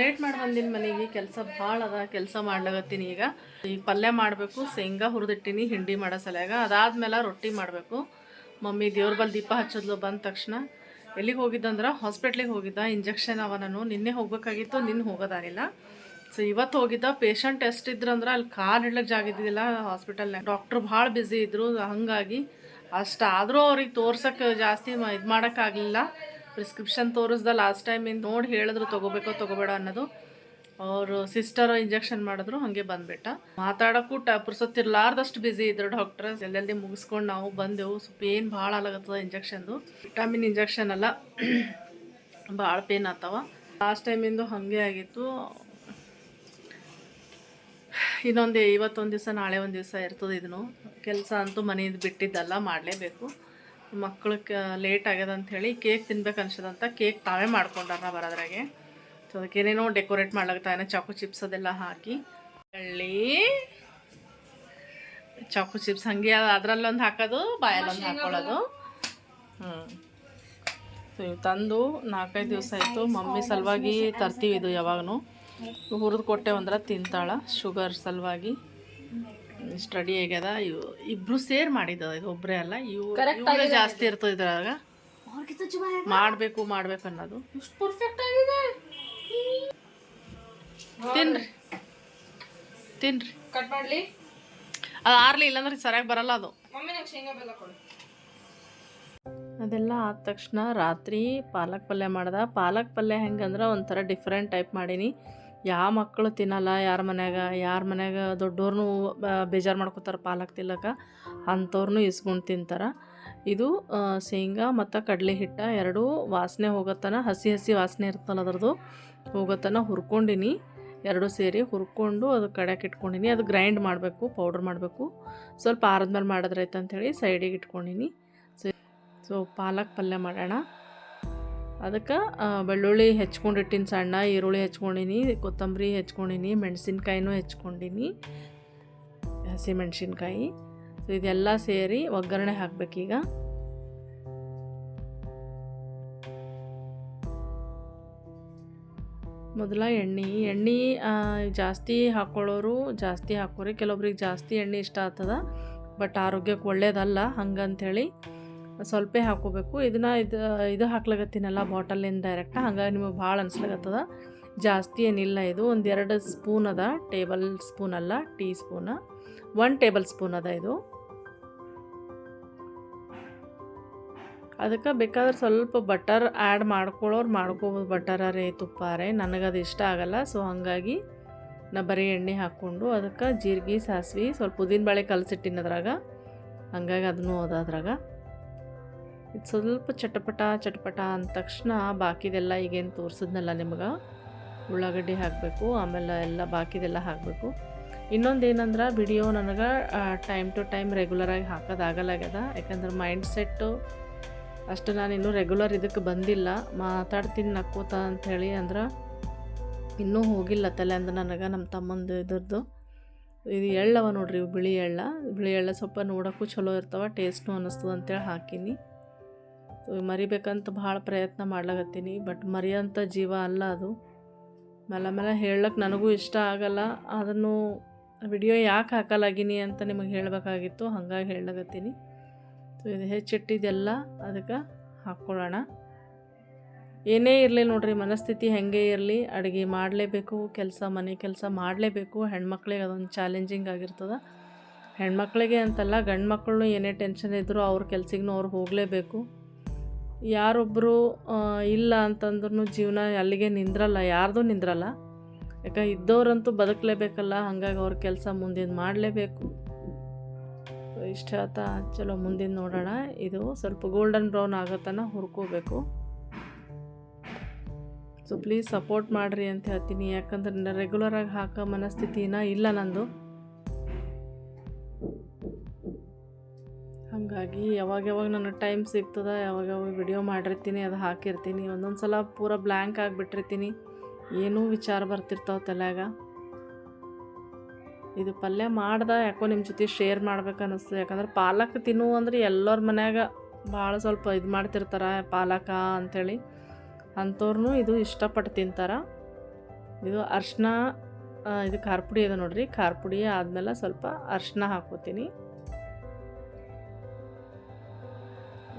Late ಮಾಡಿ ಬಂದಿನಿ ಮನೆಗೆ, ಕೆಲಸ ಭಾಳ ಅದ, ಕೆಲಸ ಮಾಡ್ಲಾಗತ್ತೀನಿ ಈಗ. ಈಗ ಪಲ್ಯ ಮಾಡಬೇಕು, ಶೇಂಗಾ ಹುರಿದಿಟ್ಟಿನಿ, ಹಿಂಡಿ ಮಾಡೋ ಸಲ್ಯಾಗ. ಅದಾದ್ಮೇಲೆ ರೊಟ್ಟಿ ಮಾಡಬೇಕು. ಮಮ್ಮಿ ದೇವ್ರ ಬಲ್ ದೀಪ ಹಚ್ಚೋದ್ಲು ಬಂದ ತಕ್ಷಣ. ಎಲ್ಲಿಗೆ ಹೋಗಿದ್ದಂದ್ರೆ ಹಾಸ್ಪಿಟ್ಲಿಗೆ ಹೋಗಿದ್ದ. ಇಂಜೆಕ್ಷನ್ ಅವ ನಾನು ನಿನ್ನೆ ಹೋಗ್ಬೇಕಾಗಿತ್ತು ನಿನ್ನ ಹೋಗೋದಾಗಿಲ್ಲ ಸೊ ಇವತ್ತು ಹೋಗಿದ್ದ. ಪೇಷಂಟ್ ಎಷ್ಟು ಇದ್ರಂದ್ರೆ ಅಲ್ಲಿ ಕಾಲು ಇಡ್ಲಿಕ್ಕೆ ಜಾಗ ಇದ್ದಿದ್ದಿಲ್ಲ ಹಾಸ್ಪಿಟಲ್ನಾಗ ಡಾಕ್ಟ್ರು ಭಾಳ ಬ್ಯುಸಿ ಇದ್ದರು ಹಾಗಾಗಿ ಅಷ್ಟಾದರೂ ಅವ್ರಿಗೆ ತೋರ್ಸೋಕ್ಕೆ ಜಾಸ್ತಿ ಇದು ಮಾಡೋಕ್ಕಾಗಲಿಲ್ಲ ಪ್ರಿಸ್ಕ್ರಿಪ್ಷನ್ ತೋರಿಸ್ದ ಲಾಸ್ಟ್ ಟೈಮ್ ಇಂದ ನೋಡಿ ಹೇಳಿದ್ರು ತೊಗೋಬೇಕೋ ತೊಗೋಬೇಡ ಅನ್ನೋದು. ಅವರು ಸಿಸ್ಟರ್ ಇಂಜೆಕ್ಷನ್ ಮಾಡಿದ್ರು, ಹಾಗೆ ಬಂದ್ಬಿಟ್ಟ. ಮಾತಾಡೋಕ್ಕೂ ಟ ಪುರ್ಸೊತ್ತಿರ್ಲಾರ್ದಷ್ಟು ಬ್ಯುಸಿ ಇದ್ರು ಡಾಕ್ಟರ್ ಎಲ್ಲೆಲ್ಲಿ ಮುಗಿಸ್ಕೊಂಡು ನಾವು ಬಂದೆವು. ಸ್ವಲ್ಪ ಪೇನ್ ಭಾಳ ಆಗತ್ತದ ಇಂಜೆಕ್ಷನ್ದು ವಿಟಮಿನ್ ಇಂಜೆಕ್ಷನ್ ಅಲ್ಲ. ಭಾಳ ಪೇನ್ ಆಗ್ತಾವ. ಲಾಸ್ಟ್ ಟೈಮಿಂದು ಹಾಗೆ ಆಗಿತ್ತು. ಇನ್ನೊಂದು ಇವತ್ತೊಂದು ದಿವಸ, ನಾಳೆ ಒಂದು ದಿವಸ ಇರ್ತದೆ ಇದನ್ನು. ಕೆಲಸ ಅಂತೂ ಮನೆಯಿಂದ ಬಿಟ್ಟಿದ್ದಲ್ಲ, ಮಾಡಲೇಬೇಕು. ಮಕ್ಳು ಲೇಟ್ ಆಗ್ಯದ ಹೇಳಿ ಕೇಕ್ ತಿನ್ಬೇಕು ಅನ್ಸದಂತ ಕೇಕ್ ತಾವೇ ಮಾಡ್ಕೊಂಡಾರ ಬರೋದ್ರಾಗೆ ಸೊ ಅದಕ್ಕೇನೇನೋ ಡೆಕೋರೇಟ್ ಮಾಡ್ಲಾಗ್ತಾ ಏನೋ ಚಾಕು ಚಿಪ್ಸ್ ಅದೆಲ್ಲ ಹಾಕಿ. ಹಳ್ಳಿ ಚಾಕು ಚಿಪ್ಸ್ ಹಂಗೆ ಅದರಲ್ಲೊಂದು ಹಾಕೋದು ಬಾಯಲ್ಲೊಂದು ಹಾಕೊಳ್ಳೋದು ಹ್ಞೂ ಸೊ ಇವು ತಂದು ನಾಲ್ಕೈದು ದಿವಸ ಆಯಿತು. ಮಮ್ಮಿ ಸಲುವಾಗಿ ತರ್ತೀವಿ ಇದು ಯಾವಾಗೂ ಹುರಿದು ಕೊಟ್ಟೆ ಅಂದ್ರೆ ತಿಂತಾಳ ಶುಗರ್ ಸಲುವಾಗಿ. ಸ್ಟಡಿ ಆಗ್ಯದ. ಇವು ಇಬ್ರು ಸೇರ್ ಮಾಡಿದ ಇದು ಒಬ್ಬರೇ ಅಲ್ಲ. ಇವು ಇವ್ರೇ ಜಾಸ್ತಿ ಇರ್ತದೆ ಇದ್ರಾಗ ಮಾಡಬೇಕು ಮಾಡ್ಬೇಕು ಅನ್ನೋದು. ಪರ್ಫೆಕ್ಟ್ ಆಗಿದೆ. ತಿನ್ರಿ. ತಿನ್ರಿ. ಕಟ್ ಮಾಡ್ಲಿ. ಅದು ಆರ್ಲಿ ಇಲ್ಲಾಂದ್ರೆ ಸರಿಯಾಗಿ ಬರಲ್ಲ ಅದು. ಮಮ್ಮಿ ನಂಗೆ ಶೇಂಗಾ ಬೆಲ್ಲ ಕೊಡು. ಅದೆಲ್ಲ ಆದ ತಕ್ಷಣ ರಾತ್ರಿ ಪಾಲಕ್ ಪಲ್ಯ ಮಾಡ್ದೆ. ಪಾಲಕ್ ಪಲ್ಯ ಹೆಂಗಂದ್ರೆ ಒಂಥರ ಡಿಫ್ರೆಂಟ್ ಟೈಪ್ ಮಾಡೀನಿ. ಯಾವ ಮಕ್ಕಳು ತಿನ್ನಲ್ಲ, ಯಾರ ಮನ್ಯಾಗ ಯಾರ ಮನ್ಯಾಗ ದೊಡ್ಡವ್ರನ್ನೂ ಬೇಜಾರು ಮಾಡ್ಕೊತಾರೆ ಪಾಲಕ್ ತಿಲ್ಲಕ ಅಂಥವ್ರನ್ನೂ ಇಸ್ಕೊಂಡು ತಿಂತಾರೆ. ಇದು ಶೇಂಗಾ ಮತ್ತು ಕಡಲೆ ಹಿಟ್ಟ ಎರಡೂ ವಾಸನೆ ಹೋಗತ್ತನ, ಹಸಿ ಹಸಿ ವಾಸನೆ ಇರ್ತಲ್ಲ ಅದರದು ಹೋಗತ್ತನ, ಹುರ್ಕೊಂಡಿನಿ. ಎರಡು ಸೇರಿ ಹುರ್ಕೊಂಡು ಅದು ಕಡೆಗೆ ಇಟ್ಕೊಂಡಿನಿ. ಅದು ಗ್ರೈಂಡ್ ಮಾಡಬೇಕು, ಪೌಡ್ರ್ ಮಾಡಬೇಕು. ಸ್ವಲ್ಪ ಆರದ್ಮೇಲೆ ಅಂತ ಅಂಥೇಳಿ ಸೈಡಿಗೆ ಇಟ್ಕೊಂಡಿನಿ. ಸೊ, ಪಾಲಕ್ ಪಲ್ಯ ಮಾಡೋಣ. ಅದಕ್ಕೆ ಬೆಳ್ಳುಳ್ಳಿ ಹೆಚ್ಕೊಂಡಿಟ್ಟಿನಿ ಸಣ್ಣ, ಈರುಳ್ಳಿ ಹೆಚ್ಕೊಂಡಿನಿ, ಕೊತ್ತಂಬರಿ ಹೆಚ್ಕೊಂಡಿನಿ, ಮೆಣಸಿನ್ಕಾಯಿನೂ ಹೆಚ್ಕೊಂಡಿನಿ ಹಸಿ ಮೆಣಸಿನ್ಕಾಯಿ ಸೊ ಇದೆಲ್ಲ ಸೇರಿ ಒಗ್ಗರಣೆ ಹಾಕಬೇಕೀಗ ಮೊದಲ ಎಣ್ಣೆ. ಎಣ್ಣೆ ಜಾಸ್ತಿ ಹಾಕ್ಕೊಳ್ಳೋರು ಜಾಸ್ತಿ ಹಾಕೋರಿ. ಕೆಲವೊಬ್ರಿಗೆ ಜಾಸ್ತಿ ಎಣ್ಣೆ ಇಷ್ಟ ಆಗ್ತದ, ಬಟ್ ಆರೋಗ್ಯಕ್ಕೆ ಒಳ್ಳೇದಲ್ಲ ಹಂಗಂಥೇಳಿ ಸ್ವಲ್ಪ ಹಾಕೋಬೇಕು. ಇದನ್ನ ಇದು ಇದು ಹಾಕ್ಲಾಗತ್ತೀನಲ್ಲ ಬಾಟಲಿಂದ ಡೈರೆಕ್ಟ್ ಹಂಗಾಗಿ ನಿಮಗೆ ಭಾಳ ಅನ್ಸ್ಲಾಗತ್ತದ ಜಾಸ್ತಿ ಏನಿಲ್ಲ ಇದು. ಒಂದು ಎರಡು ಸ್ಪೂನ್ ಅದ. ಟೇಬಲ್ ಸ್ಪೂನ್ ಅಲ್ಲ, tea spoon. One table spoon ಅದ ಇದು. ಅದಕ್ಕೆ ಬೇಕಾದ್ರೆ ಸ್ವಲ್ಪ ಬಟರ್ ಆ್ಯಡ್ ಮಾಡ್ಕೊಳ್ಳೋರು ಮಾಡ್ಕೋಬೋದು ಬಟರರೇ ತುಪ್ಪಾರೆ. ನನಗದು ಇಷ್ಟ ಆಗಲ್ಲ. ಸೊ, ಹಾಗಾಗಿ ನಾ ಬರೀ ಎಣ್ಣೆ ಹಾಕ್ಕೊಂಡು ಅದಕ್ಕೆ ಜೀರಿಗೆ, ಸಾಸಿವೆ ಸ್ವಲ್ಪ ಉದ್ದಿನ ಬಾಳೆ ಕಲಸಿಟ್ಟಿನ ಅದ್ರಾಗ. ಹಂಗಾಗಿ ಅದನ್ನು ಅದ ಅದ್ರಾಗ. ಇದು ಸ್ವಲ್ಪ ಚಟಪಟ ಚಟಪಟ ಅಂದ ತಕ್ಷಣ ಬಾಕಿದೆಲ್ಲ ಈಗೇನು ತೋರಿಸಿದ್ನಲ್ಲ ನಿಮ್ಗೆ? ಉಳ್ಳಾಗಡ್ಡಿ ಹಾಕಬೇಕು, ಆಮೇಲೆ ಎಲ್ಲ ಬಾಕಿದೆಲ್ಲ ಹಾಕಬೇಕು. ಇನ್ನೊಂದು ಏನಂದ್ರೆ ವಿಡಿಯೋ ನನಗೆ ಟೈಮ್ ಟು ಟೈಮ್ ರೆಗ್ಯುಲರಾಗಿ ಹಾಕೋದಾಗಲಾಗ್ಯದ ಯಾಕಂದ್ರೆ ಮೈಂಡ್ ಸೆಟ್ಟು ಅಷ್ಟು ನಾನು ಇನ್ನೂ ರೆಗ್ಯುಲರ್ ಇದಕ್ಕೆ ಬಂದಿಲ್ಲ. ಮಾತಾಡ್ತೀನಿ ನಕ್ಕೋತ ಅಂಥೇಳಿ ಅಂದ್ರೆ ಇನ್ನೂ ಹೋಗಿಲ್ಲ ತಲೆ ಅಂದ್ರೆ ನನಗೆ ನಮ್ಮ ತಮ್ಮಂದು ಇದ್ರದ್ದು. ಇದು ಎಳ್ಳವ ನೋಡ್ರಿ ಬಿಳಿ ಎಳ್ಳ. ಬಿಳಿ ಎಳ್ಳ ಸ್ವಲ್ಪ ನೋಡೋಕ್ಕೂ ಚಲೋ ಇರ್ತಾವ ಟೇಸ್ಟು ಅನ್ನಿಸ್ತದೆ ಅಂತೇಳಿ ಹಾಕೀನಿ. ಮರಿಬೇಕಂತ ಭಾಳ ಪ್ರಯತ್ನ ಮಾಡ್ಲಾಗತ್ತೀನಿ ಬಟ್ ಮರೆಯೋಂಥ ಜೀವ ಅಲ್ಲ ಅದು. ಮೇಲೆ ಮೇಲೆ ಹೇಳಕ್ಕೆ ನನಗೂ ಇಷ್ಟ ಆಗಲ್ಲ. ಅದನ್ನು ವಿಡಿಯೋ ಯಾಕೆ ಹಾಕಲಾಗಿನಿ ಅಂತ ನಿಮಗೆ ಹೇಳಬೇಕಾಗಿತ್ತು. ಹಾಗಾಗಿ ಹೇಳಕತ್ತೀನಿ ಸೊ ಇದು ಹೆಚ್ಚಿಟ್ಟಿದ್ದೆಲ್ಲ ಅದಕ್ಕೆ ಹಾಕ್ಕೊಳ್ಳೋಣ. ಏನೇ ಇರಲಿ ನೋಡ್ರಿ, ಮನಸ್ಥಿತಿ ಹೆಂಗೆ ಇರಲಿ, ಅಡುಗೆ ಮಾಡಲೇಬೇಕು, ಕೆಲಸ, ಮನೆ ಕೆಲಸ ಮಾಡಲೇಬೇಕು, ಹೆಣ್ಮಕ್ಳಿಗೆ ಅದೊಂದು ಚಾಲೆಂಜಿಂಗ್ ಆಗಿರ್ತದೆ. ಹೆಣ್ಮಕ್ಳಿಗೆ ಅಂತಲ್ಲ ಗಂಡು ಮಕ್ಕಳು ಏನೇ ಟೆನ್ಷನ್ ಇದ್ದರೂ ಅವ್ರ ಕೆಲ್ಸಿಗೂ ಅವ್ರು ಹೋಗಲೇಬೇಕು. ಯಾರೊಬ್ಬರು ಇಲ್ಲ ಅಂತಂದ್ರೂ ಜೀವನ ಅಲ್ಲಿಗೆ ನಿಂದ್ರಲ್ಲ, ಯಾರ್ದು ನಿಂದ್ರಲ್ಲ. ಯಾಕೆ ಇದ್ದವ್ರಂತೂ ಬದುಕಲೇಬೇಕಲ್ಲ, ಹಾಗಾಗಿ ಅವ್ರ ಕೆಲಸ ಮುಂದಿನ ಮಾಡಲೇಬೇಕು. ಇಷ್ಟ ಆತ, ಚಲೋ ಮುಂದಿನ ನೋಡೋಣ. ಇದು ಸ್ವಲ್ಪ ಗೋಲ್ಡನ್ ಬ್ರೌನ್ ಆಗತ್ತನ ಹುರ್ಕೋಬೇಕು. ಸೊ ಪ್ಲೀಸ್ ಸಪೋರ್ಟ್ ಮಾಡಿರಿ ಅಂತ ಹೇಳ್ತೀನಿ. ಯಾಕಂದ್ರೆ ರೆಗ್ಯುಲರಾಗಿ ಹಾಕೋ ಮನಸ್ಥಿತಿನ ಇಲ್ಲ ನಂದು. ಹಾಗಾಗಿ ಯಾವಾಗ ಯಾವಾಗ ನನಗೆ ಟೈಮ್ ಸಿಗ್ತದ ಯಾವಾಗ ಯಾವಾಗ ವಿಡಿಯೋ ಮಾಡಿರ್ತೀನಿ, ಅದು ಹಾಕಿರ್ತೀನಿ. ಒಂದೊಂದು ಸಲ ಪೂರ ಬ್ಲ್ಯಾಂಕ್ ಆಗಿಬಿಟ್ಟಿರ್ತೀನಿ. ಏನೂ ವಿಚಾರ ಬರ್ತಿರ್ತಾವೆ ತಲೆಯಾಗ. ಇದು ಪಲ್ಯ ಮಾಡ್ದೆ, ಯಾಕೋ ನಿಮ್ಮ ಜೊತೆ ಶೇರ್ ಮಾಡ್ಬೇಕು ಅನ್ನಿಸ್ತು ಯಾಕಂದ್ರೆ ಪಾಲಕ್ ತಿನ್ನು ಅಂದ್ರೆ ಎಲ್ಲರ ಮನ್ಯಾಗ ಭಾಳ ಸ್ವಲ್ಪ ಇದು ಮಾಡ್ತಿರ್ತಾರೆ, ಪಾಲಕ ಅಂಥೇಳಿ ಅಂಥವ್ರು ಇದು ಇಷ್ಟಪಟ್ಟು ತಿಂತಾರೆ. ಇದು ಅರ್ಶಿನ ಇದು ಖಾರ ಪುಡಿ ಇದೆ ನೋಡ್ರಿ. ಖಾರ ಪುಡಿ ಆದಮೇಲೆ ಸ್ವಲ್ಪ ಅರ್ಶಿನ ಹಾಕೋತೀನಿ.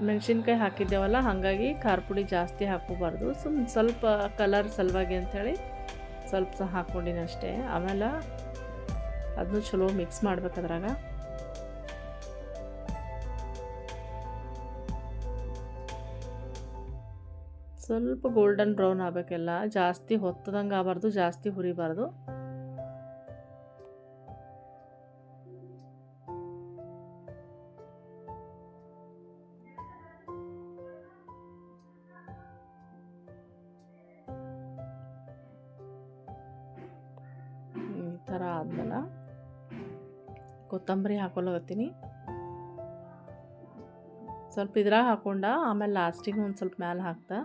ಮೆಣಸಿನ್ಕಾಯಿ ಹಾಕಿದ್ದೇವಲ್ಲ, ಹಾಗಾಗಿ ಖಾರ ಪುಡಿ ಜಾಸ್ತಿ ಹಾಕೋಬಾರ್ದು ಸುಮ್ ಸ್ವಲ್ಪ ಕಲರ್ ಸಲುವಾಗಿ ಅಂಥೇಳಿ ಸ್ವಲ್ಪ ಸಹ ಹಾಕ್ಕೊಂಡಿನಿ ಅಷ್ಟೇ. ಆಮೇಲೆ ಅದನ್ನು ಚಲೋ ಮಿಕ್ಸ್ ಮಾಡ್ಬೇಕು ಅದ್ರಾಗ. ಸ್ವಲ್ಪ ಗೋಲ್ಡನ್ ಬ್ರೌನ್ ಆಗಬೇಕೆಲ್ಲ ಜಾಸ್ತಿ ಹೊತ್ತದಂಗೆ ಆಗಬಾರ್ದು, ಜಾಸ್ತಿ ಹುರಿಬಾರ್ದು. ಕೊತ್ತಂಬರಿ ಹಾಕೊಳ್ಳೋಗತ್ತೀನಿ ಸ್ವಲ್ಪ ಇದ್ರಾಗ ಹಾಕೊಂಡ ಆಮೇಲೆ ಲಾಸ್ಟಿಗೆ ಒಂದು ಸ್ವಲ್ಪ ಮ್ಯಾಲೆ ಹಾಕ್ತಾ.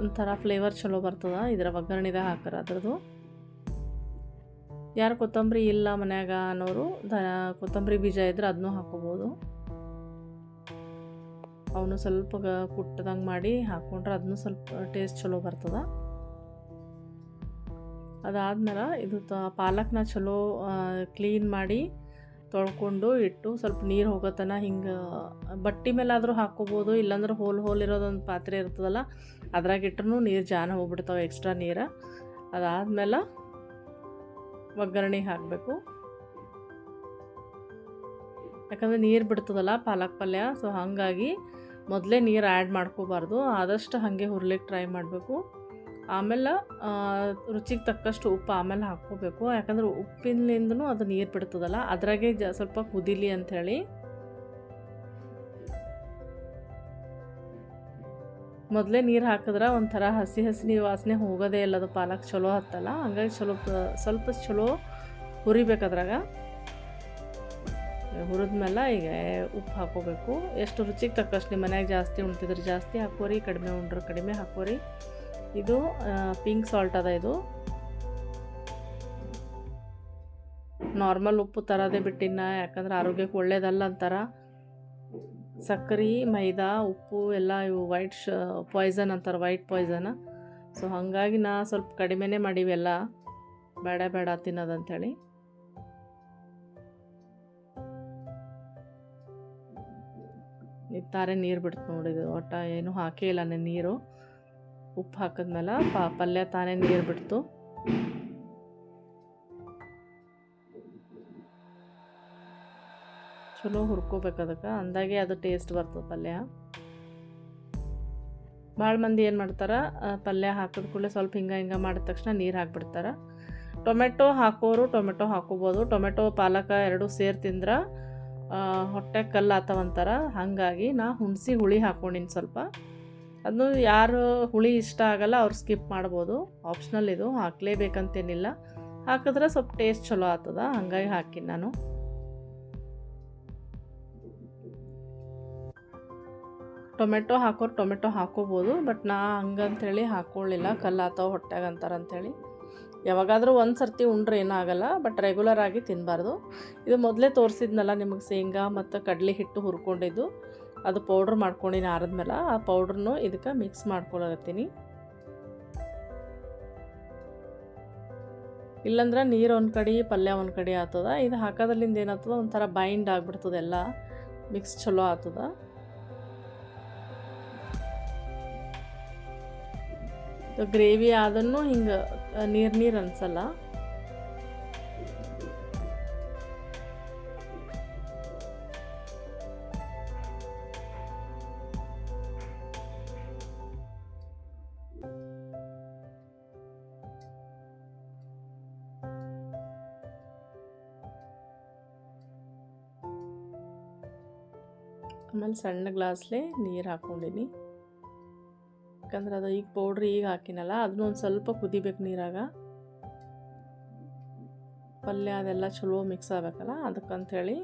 ಒಂಥರ ಫ್ಲೇವರ್ ಚಲೋ ಬರ್ತದ, ಇದರ ಒಗ್ಗರಣೆದಾಗ ಹಾಕರ ಅದ್ರದ್ದು ಯಾರು ಕೊತ್ತಂಬರಿ ಇಲ್ಲ ಮನ್ಯಾಗ ಅನ್ನೋರು ದ, ಕೊತ್ತಂಬರಿ ಬೀಜ ಇದ್ರೆ ಅದನ್ನೂ ಹಾಕೋಬೋದು. ಅವನು ಸ್ವಲ್ಪ ಕುಟ್ಟದಂಗೆ ಮಾಡಿ ಹಾಕ್ಕೊಂಡ್ರೆ ಅದನ್ನು ಸ್ವಲ್ಪ ಟೇಸ್ಟ್ ಚಲೋ ಬರ್ತದ. ಅದಾದ್ಮೇಲೆ ಇದು ತ, ಪಾಲಕ್ನ ಚಲೋ ಕ್ಲೀನ್ ಮಾಡಿ ತೊಳ್ಕೊಂಡು ಇಟ್ಟು ಸ್ವಲ್ಪ ನೀರು ಹೋಗೋತನ ಹಿಂಗೆ, ಬಟ್ಟೆ ಮೇಲಾದರೂ ಹಾಕ್ಕೋಬೋದು ಇಲ್ಲಾಂದ್ರೆ ಹೋಲ್ ಹೋಲ್ ಇರೋದೊಂದು ಪಾತ್ರೆ ಇರ್ತದಲ್ಲ, ಅದ್ರಾಗ ಇಟ್ರೂ ನೀರು ಜಾನ ಹೋಗ್ಬಿಡ್ತಾವೆ ಎಕ್ಸ್ಟ್ರಾ ನೀರು. ಅದಾದ್ಮೇಲೆ ಒಗ್ಗರಣೆ ಹಾಕಬೇಕು. ಯಾಕಂದರೆ ನೀರು ಬಿಡ್ತದಲ್ಲ ಪಾಲಕ್ ಪಲ್ಯ, ಸೊ ಹಾಗಾಗಿ ಮೊದಲೇ ನೀರು ಆ್ಯಡ್ ಮಾಡ್ಕೋಬಾರ್ದು, ಆದಷ್ಟು ಹಾಗೆ ಹುರ್ಲಿಕ್ಕೆ ಟ್ರೈ ಮಾಡಬೇಕು. ಆಮೇಲೆ ರುಚಿಗೆ ತಕ್ಕಷ್ಟು ಉಪ್ಪು ಆಮೇಲೆ ಹಾಕ್ಕೋಬೇಕು. ಯಾಕಂದ್ರೆ ಉಪ್ಪಿನಿಂದನೂ ಅದು ನೀರು ಬಿಡ್ತದಲ್ಲ, ಅದ್ರಾಗೆ ಜ, ಸ್ವಲ್ಪ ಅಂತ ಅಂಥೇಳಿ ಮೊದಲೇ ನೀರು ಹಾಕಿದ್ರೆ ಒಂಥರ ಹಸಿ ಹಸಿ ವಾಸನೆ ಹೋಗೋದೇ ಇಲ್ಲ ಅದು ಪಾಲಕ್ ಚಲೋ ಹತ್ತಲ್ಲ, ಹಂಗಾಗಿ ಚಲೋ ಸ್ವಲ್ಪ ಚಲೋ ಹುರಿಬೇಕು ಅದ್ರಾಗ. ಹುರಿದ್ಮೇಲೆ ಈಗ ಉಪ್ಪು ಹಾಕೋಬೇಕು ಎಷ್ಟು ರುಚಿಗೆ ತಕ್ಕಷ್ಟು ನಿಮ್ಮ ಮನ್ಯಾಗ ಜಾಸ್ತಿ ಉಣ್ತಿದ್ರೆ, ಜಾಸ್ತಿ ಹಾಕೋರಿ ಕಡಿಮೆ ಉಂಡ್ರೆ ಕಡಿಮೆ ಹಾಕೋರಿ ಇದು ಪಿಂಕ್ ಸಾಲ್ಟ್ ಅದ ಇದು. ನಾರ್ಮಲ್ ಉಪ್ಪು ತರದೇ ಬಿಟ್ಟಿನ ಯಾಕಂದ್ರೆ ಆರೋಗ್ಯಕ್ಕೆ ಒಳ್ಳೇದಲ್ಲ ಅಂತಾರ. ಸಕ್ಕರೆ, ಮೈದಾ, ಉಪ್ಪು, ಎಲ್ಲ ಇವು ವೈಟ್ ಶ ಪಾಯ್ಸನ್ ಅಂತಾರೆ ವೈಟ್ ಪಾಯ್ಸನ್ ಸೊ ಹಾಗಾಗಿ ನಾ ಸ್ವಲ್ಪ ಕಡಿಮೆನೇ ಮಾಡಿವೆಲ್ಲ ಬೇಡ ಬೇಡ ತಿನ್ನೋದಂಥೇಳಿ ತಾರೆ ನೀರು ಬಿಡ್ತು ನೋಡಿದು ಒಟ್ಟ ಏನು ಹಾಕೇ ಇಲ್ಲ ನೀರು. ಉಪ್ಪು ಹಾಕಿದ್ಮೇಲೆ ಪಾ, ಪಲ್ಯ ತಾನೇ ನೀರು ಬಿಡ್ತು. ಚಲೋ ಹುರ್ಕೋಬೇಕು ಅದಕ್ಕೆ. ಅಂದಾಗೆ ಅದು ಟೇಸ್ಟ್ ಬರ್ತದೆ ಪಲ್ಯ. ಭಾಳ ಮಂದಿ ಏನು ಮಾಡ್ತಾರೆ ಪಲ್ಯ ಹಾಕಿದ ಕೂಡಲೇ ಸ್ವಲ್ಪ ಹಿಂಗೆ ಹಿಂಗೆ ಮಾಡಿದ ತಕ್ಷಣ ನೀರು ಹಾಕಿಬಿಡ್ತಾರೆ. ಟೊಮೆಟೊ ಹಾಕೋರು ಟೊಮೆಟೊ ಹಾಕೋಬೋದು. ಟೊಮೆಟೊ, ಪಾಲಕ ಎರಡೂ ಸೇರಿ ತಿಂದ್ರೆ ಹೊಟ್ಟೆ ಕಲ್ಲು ಆತವಂತಾರೆ. ಹಾಗಾಗಿ ನಾ ಹುಣಸಿ ಹುಳಿ ಹಾಕ್ಕೊಂಡಿನಿ ಸ್ವಲ್ಪ. ಅದನ್ನು ಯಾರು ಹುಳಿ ಇಷ್ಟ ಆಗಲ್ಲ ಅವ್ರು ಸ್ಕಿಪ್ ಮಾಡ್ಬೋದು. ಆಪ್ಷನಲ್ ಇದು, ಹಾಕಲೇಬೇಕಂತೇನಿಲ್ಲ. ಹಾಕಿದ್ರೆ ಸ್ವಲ್ಪ ಟೇಸ್ಟ್ ಚಲೋ ಆಗ್ತದ, ಹಾಗಾಗಿ ಹಾಕಿ ನಾನು. ಟೊಮೆಟೊ ಹಾಕೋರು ಟೊಮೆಟೊ ಹಾಕೋಬೋದು, ಬಟ್ ನಾ ಹಂಗಂಥೇಳಿ ಹಾಕ್ಕೊಳ್ಳಿಲ್ಲ ಆತಾವ ಹೊಟ್ಯಾಗ ಅಂತಾರಂಥೇಳಿ ಯಾವಾಗಾದರೂ ಒಂದು ಸರ್ತಿ ಉಂಡ್ರೆ ಏನಾಗಲ್ಲ, ಬಟ್ ರೆಗ್ಯುಲರ್ ಆಗಿ ತಿನ್ನಬಾರ್ದು ಇದು ಮೊದಲೇ ತೋರಿಸಿದ್ನಲ್ಲ ನಿಮಗೆ ಶೇಂಗಾ ಮತ್ತು ಕಡಲೆ ಹಿಟ್ಟು ಹುರ್ಕೊಂಡಿದ್ದು. ಅದು ಪೌಡ್ರ್ ಮಾಡ್ಕೊಂಡಿನಿ ಆರಿದ್ಮೇಲೆ ಆ ಪೌಡ್ರನ್ನು ಇದಕ್ಕೆ ಮಿಕ್ಸ್ ಮಾಡ್ಕೊಳತ್ತೀನಿ ಇಲ್ಲಂದ್ರೆ ನೀರು ಒಂದು ಕಡೆ, ಪಲ್ಯ ಒಂದು ಕಡೆ ಆಗ್ತದ ಇದು ಹಾಕೋದ್ರಿಂದ ಏನಾಗ್ತದ? ಒಂಥರ ಬೈಂಡ್ ಆಗ್ಬಿಡ್ತದೆ ಎಲ್ಲ. ಮಿಕ್ಸ್ ಚಲೋ ಆಗ್ತದ ಗ್ರೇವಿ ಆದನ್ನು ಹಿಂಗೆ, ನೀರು ನೀರು ಅನ್ಸಲ್ಲ. ಆಮೇಲೆ ಸಣ್ಣ ಗ್ಲಾಸ್ಲೆ ನೀರು ಹಾಕ್ಕೊಂಡಿನಿ. ಯಾಕಂದ್ರೆ ಅದು ಈಗ ಪೌಡ್ರ್ ಈಗ ಹಾಕಿನಲ್ಲ, ಅದನ್ನ ಒಂದು ಸ್ವಲ್ಪ ಕುದಿಬೇಕು ನೀರಾಗ. ಪಲ್ಯ ಅದೆಲ್ಲ ಚಲೋ ಮಿಕ್ಸ್ ಆಗಬೇಕಲ್ಲ ಅದಕ್ಕಂಥೇಳಿ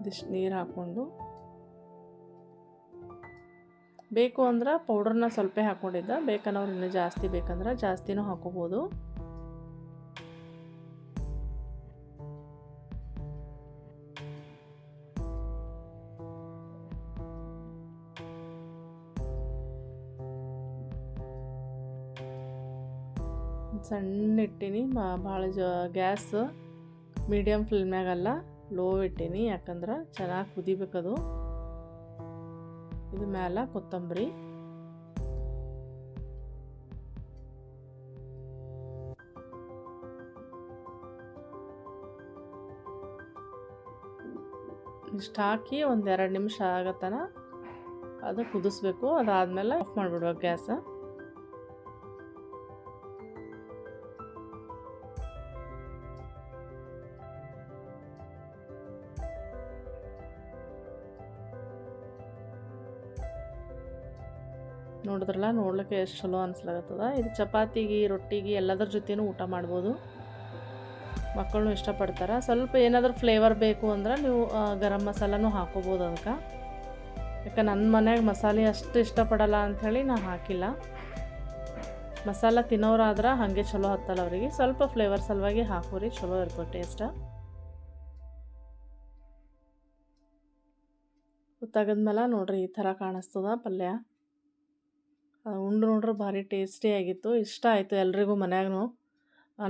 ಇದಿಷ್ಟು ನೀರು ಹಾಕ್ಕೊಂಡು. ಬೇಕು ಅಂದ್ರೆ ಪೌಡ್ರನ್ನ ಸ್ವಲ್ಪ ಹಾಕ್ಕೊಂಡಿದ್ದ ಬೇಕನ್ನೋರು ಇನ್ನೂ ಜಾಸ್ತಿ ಬೇಕಂದ್ರೆ ಜಾಸ್ತಿನೂ ಹಾಕೋಬೋದು. ಸಣ್ಣ ಇಟ್ಟೀನಿ ಭಾಳ ಜ ಗ್ಯಾಸ್ ಮೀಡಿಯಮ್ ಫ್ಲೇಮ್ನಾಗಲ್ಲ ಲೋ ಇಟ್ಟೀನಿ ಯಾಕಂದ್ರೆ ಚೆನ್ನಾಗಿ ಕುದಿಬೇಕದು. ಇದು ಮ್ಯಾಲ ಕೊತ್ತಂಬರಿ. ಇಷ್ಟು ಹಾಕಿ ಒಂದು ಎರಡು ನಿಮಿಷ ಆಗತ್ತನ ಅದು ಕುದಿಸ್ಬೇಕು, ಅದಾದಮೇಲೆ ಆಫ್ ಮಾಡಿಬಿಡ್ಬೇಕು ಗ್ಯಾಸ. ನೋಡಿದ್ರಲ್ಲ ನೋಡ್ಲಿಕ್ಕೆ ಎಷ್ಟು ಚಲೋ ಅನ್ಸ್ಲಾಗತ್ತದ. ಇದು ಚಪಾತಿಗೆ, ರೊಟ್ಟಿಗೆ ಎಲ್ಲದ್ರ ಜೊತೆನೂ ಊಟ ಮಾಡ್ಬೋದು. ಮಕ್ಕಳು ಇಷ್ಟಪಡ್ತಾರೆ. ಸ್ವಲ್ಪ ಏನಾದರೂ ಫ್ಲೇವರ್ ಬೇಕು ಅಂದ್ರೆ ನೀವು ಗರಂ ಮಸಾಲನೂ ಹಾಕೋಬೋದು ಅದಕ್ಕೆ. ಯಾಕೆ ನನ್ನ ಮನ್ಯಾಗ ಮಸಾಲೆ ಅಷ್ಟು ಇಷ್ಟಪಡಲ್ಲ ಅಂಥೇಳಿ ನಾನು ಹಾಕಿಲ್ಲ. ಮಸಾಲ ತಿನ್ನೋರಾದ್ರೆ ಹಾಗೆ ಚಲೋ ಹತ್ತಲ್ಲ ಅವರಿಗೆ. ಸ್ವಲ್ಪ ಫ್ಲೇವರ್ ಸಲುವಾಗಿ ಹಾಕೋರಿ, ಚಲೋ ಇರ್ತದೆ ಟೇಸ್ಟ ತೆಗೆದ್ಮೇಲೆ ನೋಡ್ರಿ ಈ ಥರ ಕಾಣಿಸ್ತದ ಪಲ್ಯ. ಉಂಡು ನೋಡ್ರೆ ಭಾರಿ ಟೇಸ್ಟಿ ಆಗಿತ್ತು. ಇಷ್ಟ ಆಯಿತು ಎಲ್ರಿಗೂ ಮನ್ಯಾಗೂ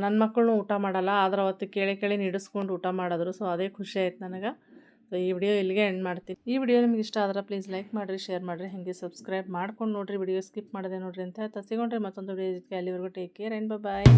ನನ್ನ ಮಕ್ಕಳನ್ನೂ ಊಟ ಮಾಡಲ್ಲ, ಆದ್ರೆ ಅವತ್ತು ಕೇಳಿ ಕೇಳಿ ನಿಡಿಸ್ಕೊಂಡು ಊಟ ಮಾಡಿದ್ರು. ಸೊ, ಅದೇ ಖುಷಿ ಆಯ್ತು ನನಗೆ. ಸೊ ಈ ವಿಡಿಯೋ ಇಲ್ಲಿಗೆ ಎಂಡ್ ಮಾಡ್ತೀನಿ. ಈ ವಿಡಿಯೋ ನಿಮ್ಗೆ ಇಷ್ಟ ಆದ್ರೆ ಪ್ಲೀಸ್ ಲೈಕ್ ಮಾಡಿರಿ, ಶೇರ್ ಮಾಡಿರಿ, ಹಾಗೆ ಸಬ್ಸ್ಕ್ರೈಬ್ ಮಾಡ್ಕೊಂಡು ನೋಡಿರಿ. ವಿಡಿಯೋ ಸ್ಕಿಪ್ ಮಾಡಿದೆ ನೋಡಿರಿ ಅಂತ ತಸಿಕೊಂಡ್ರಿ ಮತ್ತೊಂದು ವಿಡಿಯೋ ಅಲ್ಲಿವರೆಗೂ ಟೇಕ್ ಕೇರ್, ಆ್ಯಂಡ್ ಬಾಯ್